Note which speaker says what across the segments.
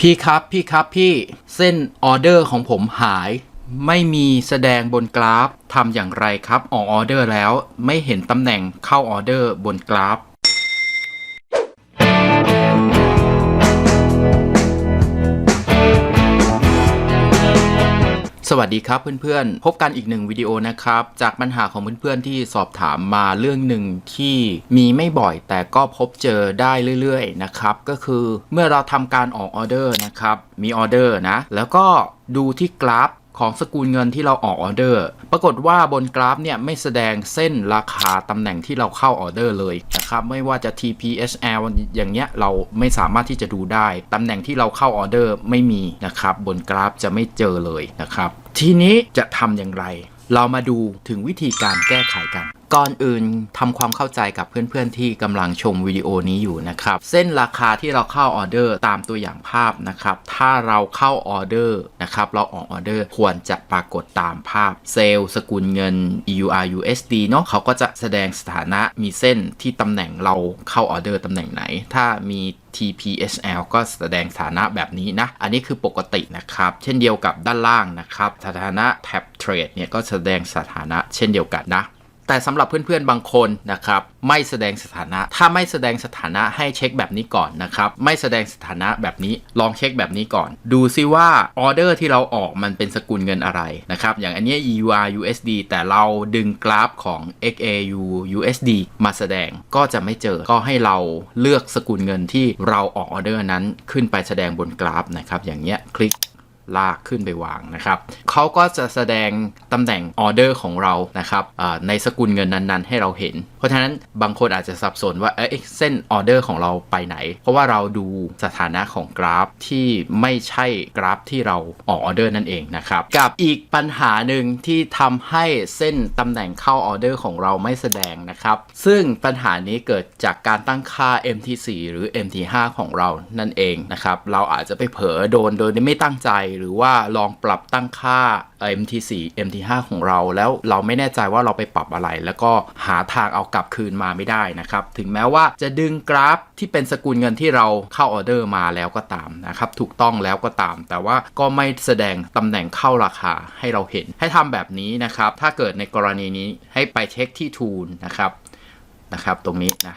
Speaker 1: พี่ครับพี่ครับพี่เส้นออเดอร์ของผมหาย ไม่มีแสดงบนกราฟทำอย่างไรครับออกออเดอร์แล้วไม่เห็นตำแหน่งเข้าออเดอร์บนกราฟ วัสดีครับเพื่อนๆ พบกันอีกหนึ่งวิดีโอนะครับ จากปัญหาของเพื่อนๆที่สอบถามมาเรื่องหนึ่งที่มีไม่บ่อยแต่ก็พบเจอได้เรื่อยๆนะครับ ก็คือเมื่อเราทำการออกออเดอร์นะครับ มีออเดอร์นะ แล้วก็ดูที่กราฟของสกุลเงินที่เราออกออเดอร์ ปรากฏว่าบนกราฟเนี่ยไม่แสดงเส้นราคาตำแหน่งที่เราเข้าออเดอร์เลยนะครับ ไม่ว่าจะ TPSL อย่างเงี้ยเราไม่สามารถที่จะดูได้ ตำแหน่งที่เราเข้าออเดอร์ไม่มีนะครับ บนกราฟจะไม่เจอเลยนะครับ ทีนี้จะทำอย่างไร เรามาดูถึงวิธีการแก้ไขกัน ก่อนอื่นทำความเข้าใจกับเพื่อนๆที่กำลังชมวิดีโอนี้อยู่นะครับ เส้นราคาที่เราเข้าออเดอร์ตามตัวอย่างภาพนะครับ ถ้าเราเข้าออเดอร์นะครับ เราออกออเดอร์ควรจะปรากฏตามภาพ เซลล์สกุลเงิน EUR USD เนาะเขาก็จะแสดงสถานะมีเส้นที่ตำแหน่งเราเข้าออเดอร์ตำแหน่งไหน ถ้ามี TPSL ก็แสดงสถานะแบบนี้นะ อันนี้คือปกตินะครับ เช่นเดียวกับด้านล่างนะครับ สถานะ Tab Trade เนี่ยก็แสดงสถานะเช่นเดียวกันนะ แต่สำหรับเพื่อนๆบางคนนะครับไม่แสดงสถานะ ถ้าไม่แสดงสถานะให้เช็คแบบนี้ก่อนนะครับไม่แสดงสถานะแบบนี้ลองเช็คแบบนี้ก่อน ดูซิว่าออเดอร์ที่เราออกมันเป็นสกุลเงินอะไรนะครับอย่างอันนี้ EUR USD แต่เราดึงกราฟของ XAU USD มาแสดงก็จะไม่เจอก็ให้เราเลือกสกุลเงินที่เราออกออเดอร์นั้นขึ้นไปแสดงบนกราฟนะครับอย่างเงี้ยคลิก ลากขึ้นไปวางนะครับเขาก็จะแสดงตำแหน่งออเดอร์ของเรานะครับในสกุลเงินนั้นๆ ให้เราเห็น เพราะฉะนั้นบางคนอาจจะสับสนว่าเอ๊ะเส้นออเดอร์ของเราไปไหน เพราะว่าเราดูสถานะของกราฟที่ไม่ใช่กราฟที่เราออกออเดอร์นั่นเองนะครับ กับอีกปัญหาหนึ่งที่ทำให้เส้นตำแหน่งเข้าออเดอร์ของเราไม่แสดงนะครับ ซึ่งปัญหานี้เกิดจากการตั้งค่า MT4 หรือ MT5 ของเรานั่นเองนะครับเราอาจจะไปเผลอโดนโดยไม่ตั้งใจหรือว่าลองปรับตั้งค่า MT4 MT5 ของเรา แล้วเราไม่แน่ใจว่าเราไปปรับอะไร แล้วก็หาทางเอากลับคืนมาไม่ได้นะครับ ถึงแม้ว่าจะดึงกราฟที่เป็นสกุลเงินที่เราเข้าออเดอร์มาแล้วก็ตามนะครับ ถูกต้องแล้วก็ตาม แต่ว่าก็ไม่แสดงตำแหน่งเข้าราคาให้เราเห็น ให้ทำแบบนี้นะครับ ถ้าเกิดในกรณีนี้ให้ไปเช็คที่ Tool นะครับนะครับ ตรงนี้นะ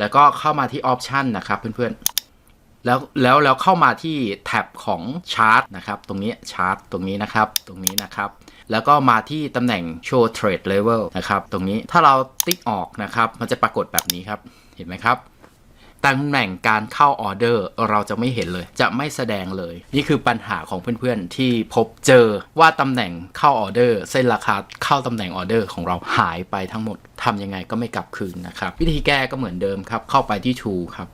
Speaker 1: แล้วก็เข้ามาที่ Option นะครับเพื่อนๆ แล้วแล้วแล้วเข้ามาที่แท็บของชาร์ตนะครับตรงนี้ชาร์ตตรงนี้นะครับตรงนี้นะครับแล้วก็มาที่ตำแหน่ง show trade level นะครับตรงนี้ถ้าเราติ๊กออกนะครับมันจะปรากฏแบบนี้ครับเห็นไหมครับตำแหน่งการเข้าออเดอร์เราจะไม่เห็นเลย จะไม่แสดงเลย นี่คือปัญหาของเพื่อนๆ ที่พบเจอว่าตำแหน่งเข้าออเดอร์ เส้นราคาเข้าตำแหน่งออเดอร์ของเราหายไปทั้งหมดทำยังไงก็ไม่กลับคืนนะครับ วิธีแก้ก็เหมือนเดิมครับ เข้าไปที่ tool ครับ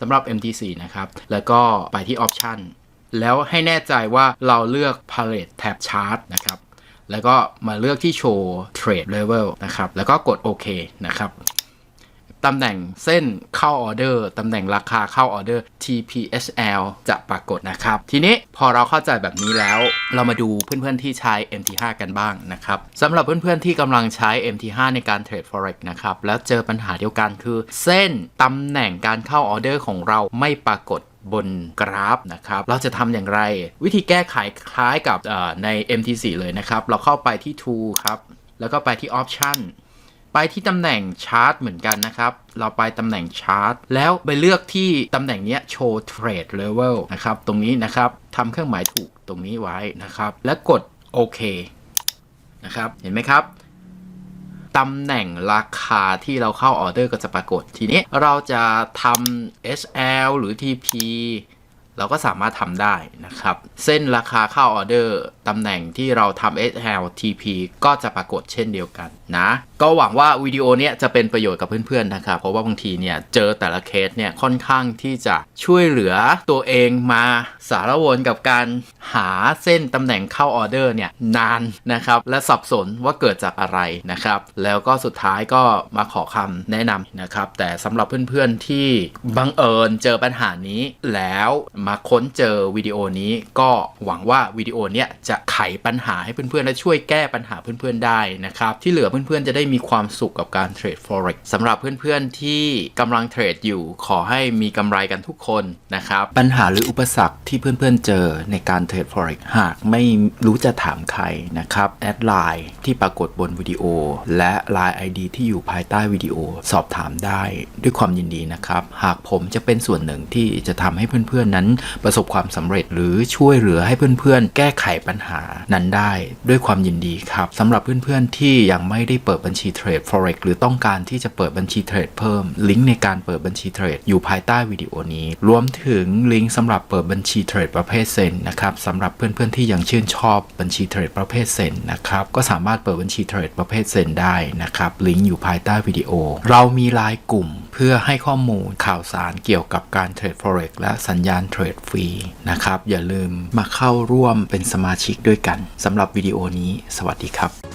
Speaker 1: สำหรับ MT4 นะครับ แล้วก็ไปที่ Option แล้วให้แน่ใจว่าเราเลือก Palette Tab Chart นะครับ แล้วก็มาเลือกที่ Show Trade Level นะครับ แล้วก็กดโอเคนะครับ ตำแหน่งเส้นเข้าออเดอร์ตำแหน่งราคาเข้าออเดอร์ TPSL จะปรากฏนะครับ ทีนี้พอเราเข้าใจแบบนี้แล้ว เรามาดูเพื่อนๆที่ใช้ MT5 กันบ้างนะครับสำหรับเพื่อนๆที่กำลังใช้ MT5 ในการเทรด Forex นะครับ แล้วเจอปัญหาเดียวกันคือ เส้นตำแหน่งการเข้าออเดอร์ของเราไม่ปรากฏบนกราฟนะครับ เราจะทำอย่างไร วิธีแก้ไขคล้ายกับใน MT4 เลยนะครับ เราเข้าไปที่ Tool ครับ แล้วก็ไปที่ Option ไปที่ตำแหน่งชาร์ตเหมือนกันนะครับ เราไปตำแหน่งชาร์ตแล้วไปเลือกที่ตำแหน่งนี้ย show trade level นะครับ ตรงนี้นะครับทำเครื่องหมายถูกตรงนี้ไว้นะครับ แล้วกดโอเคนะครับ เห็นไหมครับตำแหน่งราคาที่เราเข้าออเดอร์ก็จะปรากฏ ทีนี้เราจะทำ SL หรือ TP เราก็สามารถทำได้นะครับ เส้นราคาเข้าออเดอร์ตำแหน่งที่เราทำ SL TP ก็จะปรากฏเช่นเดียวกันนะ ก็หวังว่าวิดีโอนี้จะเป็นประโยชน์กับเพื่อนๆนะครับ เพราะว่าบางทีเนี่ยเจอแต่ละเคสเนี่ยค่อนข้างที่จะช่วยเหลือตัวเองมาสารวนกับการหาเส้นตำแหน่งเข้าออเดอร์เนี่ยนานนะครับ และสับสนว่าเกิดจากอะไรนะครับ แล้วก็สุดท้ายก็มาขอคำแนะนำนะครับ แต่สำหรับเพื่อนๆที่บังเอิญเจอปัญหานี้แล้วมาค้นเจอวิดีโอนี้ก็หวังว่าวิดีโอเนี้ยจะไขปัญหาให้เพื่อนๆ และช่วยแก้ปัญหาเพื่อนๆ ได้นะครับ ที่เหลือเพื่อนๆ จะได้มีความสุขกับการเทรด forex สำหรับเพื่อนๆ ที่กำลังเทรดอยู่ ขอให้มีกำไรกันทุกคนนะครับ ปัญหาหรืออุปสรรคที่เพื่อนๆ เจอในการเทรด forex หากไม่รู้จะถามใครนะครับแอดไลน์ที่ปรากฏบนวิดีโอ และ Line ID ที่อยู่ภายใต้วิดีโอ สอบถามได้ด้วยความยินดีนะครับ หากผมจะเป็นส่วนหนึ่งที่จะทำให้เพื่อนๆ นั้นประสบความสำเร็จหรือช่วยเหลือให้เพื่อนๆ แก้ไขปัญหานั้นได้ด้วยความยินดีครับสำหรับเพื่อนๆที่ยังไม่ได้เปิดบัญชีเทรด forex หรือต้องการที่จะเปิดบัญชีเทรดเพิ่ม ลิงก์ในการเปิดบัญชีเทรดอยู่ภายใต้วิดีโอนี้ รวมถึงลิงก์สำหรับเปิดบัญชีเทรดประเภทเซ็นนะครับสำหรับเพื่อนๆที่ยังชื่นชอบบัญชีเทรดประเภทเซ็นนะครับก็สามารถเปิดบัญชีเทรดประเภทเซ็นได้นะครับลิงก์อยู่ภายใต้วิดีโอ เรามีไลน์กลุ่มเพื่อให้ข้อมูลข่าวสารเกี่ยวกับการเทรด forex และสัญญาณเทรดฟรีนะครับ อย่าลืมมาเข้าร่วมเป็นสมาชิกด้วยกันสำหรับวิดีโอนี้ สวัสดีครับ